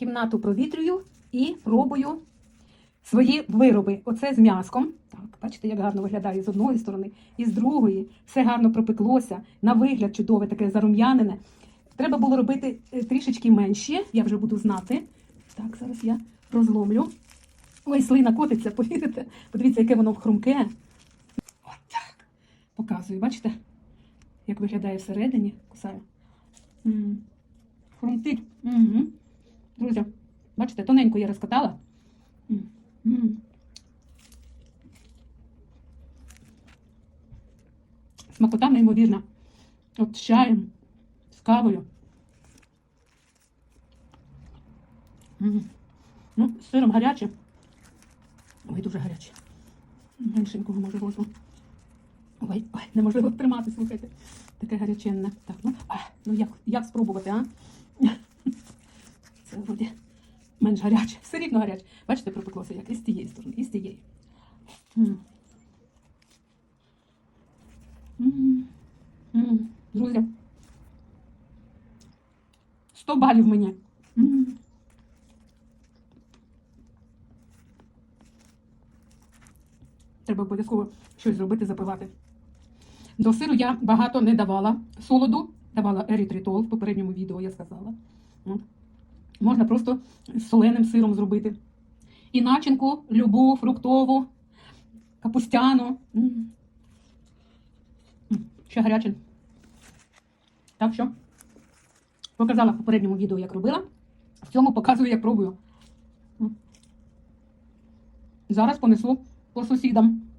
кімнату провітрюю і пробую свої вироби. Оце з м'яском. Так, бачите, як гарно виглядає з одної сторони і з другої. Все гарно пропеклося. На вигляд чудове, таке зарум'янене. Треба було робити е, трішечки менші, я вже буду знати. Так, зараз я розломлю. Ой, слина котиться, повірите? Подивіться, яке воно хрумке. От так. Показую, бачите, як виглядає всередині. Кусаю. Хрумтить. Угу. Бачите, тоненько я розкатала. Смакота неймовірна. От з чаєм, з кавою. Ну, з сиром гаряче. Ой, дуже гаряче. Меншенького може возьму. Ой, ой, неможливо тримати, слухайте. Таке гаряченне. Так, ну, а, ну як, як спробувати, а? Це вроді менш гаряче. Все рівно гаряче. Бачите, пропеклося як і з тієї сторони, і з тієї. Друзі. 100 балів мені. Треба обов'язково щось зробити, запивати. До сиру я багато не давала солоду, давала ерітритол, в попередньому відео я сказала. Можна просто з соленим сиром зробити. І начинку любу, фруктову, капустяну. Ще гаряче. Так що показала в попередньому відео, як робила. В цьому показую, як пробую. Зараз понесу по сусідам.